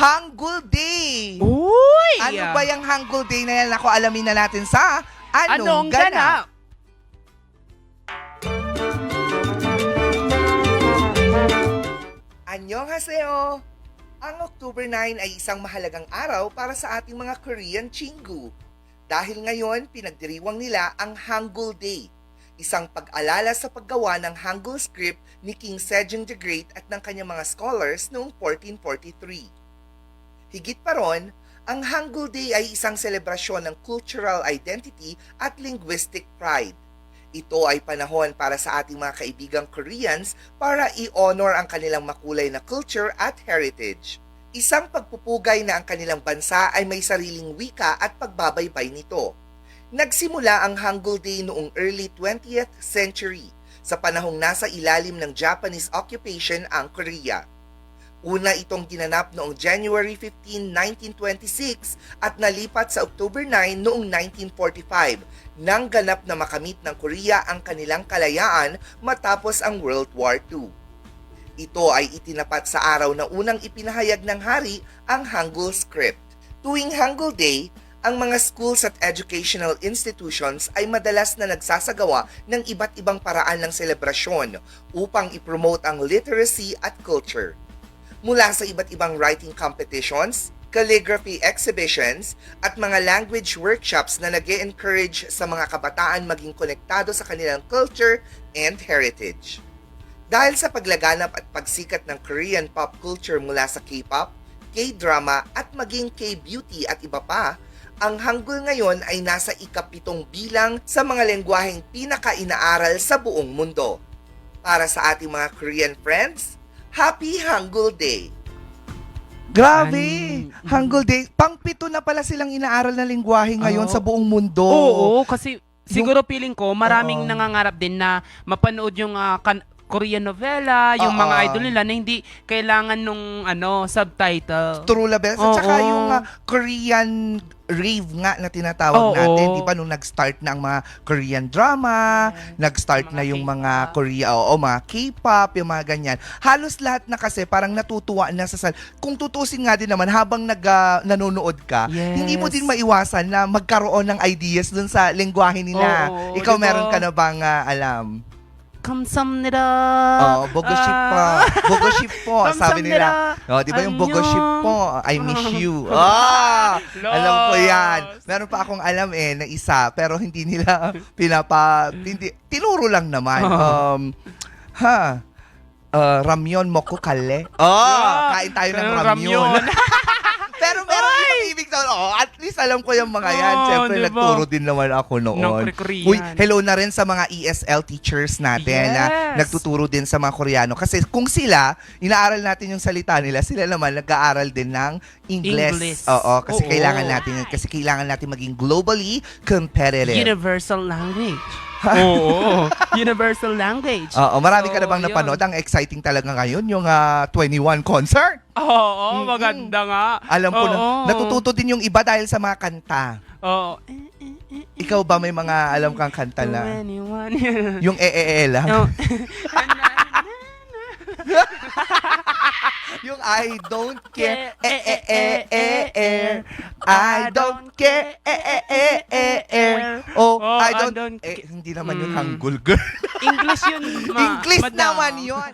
Hangul Day. Uy! Ano ba yung Hangul Day na yan? Ako, alamin na natin sa Anong, Anong Ganap? ganap? Annyeonghaseyo! Ang October 9 ay isang mahalagang araw para sa ating mga Korean Chingu. Dahil ngayon, pinagdiriwang nila ang Hangul Day, isang pag-alala sa paggawa ng Hangul script ni King Sejong the Great at ng kanyang mga scholars noong 1443. Higit pa ron, ang Hangul Day ay isang selebrasyon ng cultural identity at linguistic pride. Ito ay panahon para sa ating mga kaibigang Koreans para i-honor ang kanilang makulay na culture at heritage. Isang pagpupugay na ang kanilang bansa ay may sariling wika at pagbabaybay nito. Nagsimula ang Hangul Day noong early 20th century sa panahong nasa ilalim ng Japanese occupation ang Korea. Una itong ginanap noong January 15, 1926 at nalipat sa October 9 noong 1945 nang ganap na makamit ng Korea ang kanilang kalayaan matapos ang World War II. Ito ay itinapat sa araw na unang ipinahayag ng hari ang Hangul script. Tuwing Hangul Day, ang mga schools at educational institutions ay madalas na nagsasagawa ng iba't ibang paraan ng selebrasyon upang ipromote ang literacy at culture mula sa iba't ibang writing competitions, calligraphy exhibitions, at mga language workshops na nag encourage sa mga kabataan maging konektado sa kanilang culture and heritage. Dahil sa paglaganap at pagsikat ng Korean pop culture mula sa K-pop, K-drama at maging K-beauty at iba pa, ang Hangul ngayon ay nasa ikapitong bilang sa mga lengguaheng pinaka-inaaral sa buong mundo. Para sa ating mga Korean friends, Happy Hangul Day! Grabe! Ay. Hangul Day. Pangpito na pala silang inaaral na lingwahe ngayon Oo. sa buong mundo. Oo, kasi siguro feeling ko maraming Oo. nangangarap din na mapanood yung ah, kan- Korean novela, yung Oo. mga idol nila na hindi kailangan nung ano subtitle. True Labels. At saka Oo. yung ah, Korean rave nga na tinatawag Oo. natin. Di ba nung nag-start na ang mga Korean drama, nag-start Mga na yung mga K-pop. Korea, o mga K-pop, yung mga ganyan. Halos lahat na kasi parang natutuwa na sa sal. Kung tutusin nga din naman, habang nag, ah, nanonood ka, Yes. hindi mo din maiwasan na magkaroon ng ideas dun sa lengguwahe nila. Oo, Ikaw diba? meron ka na bang ah, alam? Kamsamnida. Oh, bogoship po. Ah. Bogoship po, sabi nila. Oh, di ba yung bogoship po? I miss you. Ah! Alam ko yan. Meron pa akong alam eh na isa pero hindi nila pinapa hindi tinuro lang naman. Um ha. Uh, ramyon moko kale. Oh, kain tayo ng Pero ramyon. meron ibang ibig sabihin. Oh, at least alam ko yung mga yan. Oh, Siyempre, diba? nagturo din naman ako noon. Ng Korean. Uy, hello na rin sa mga ESL teachers natin na Yes. nagtuturo din sa mga Koreano. Kasi kung sila, inaaral natin yung salita nila, sila naman nag-aaral din ng English. English. Oo, kasi Oo. kailangan natin kasi kailangan natin maging globally competitive. Universal language. Oo. Universal language. Oo, marami ka na bang napanood? Ang exciting talaga ngayon, yung ah, 21 concert. Oo, maganda nga. Alam ko na, Oo. natututo din yung iba dahil sa mga kanta. Oo. Ikaw ba may mga alam kang kanta na? Anyone. Yung e e e lang. Yung I don't care, eh eh eh eh eh. I don't care, eh eh eh eh. Don't, don't eh, hindi naman yung Mm. Hanggul girl. English yun, ma. English madam. naman yun.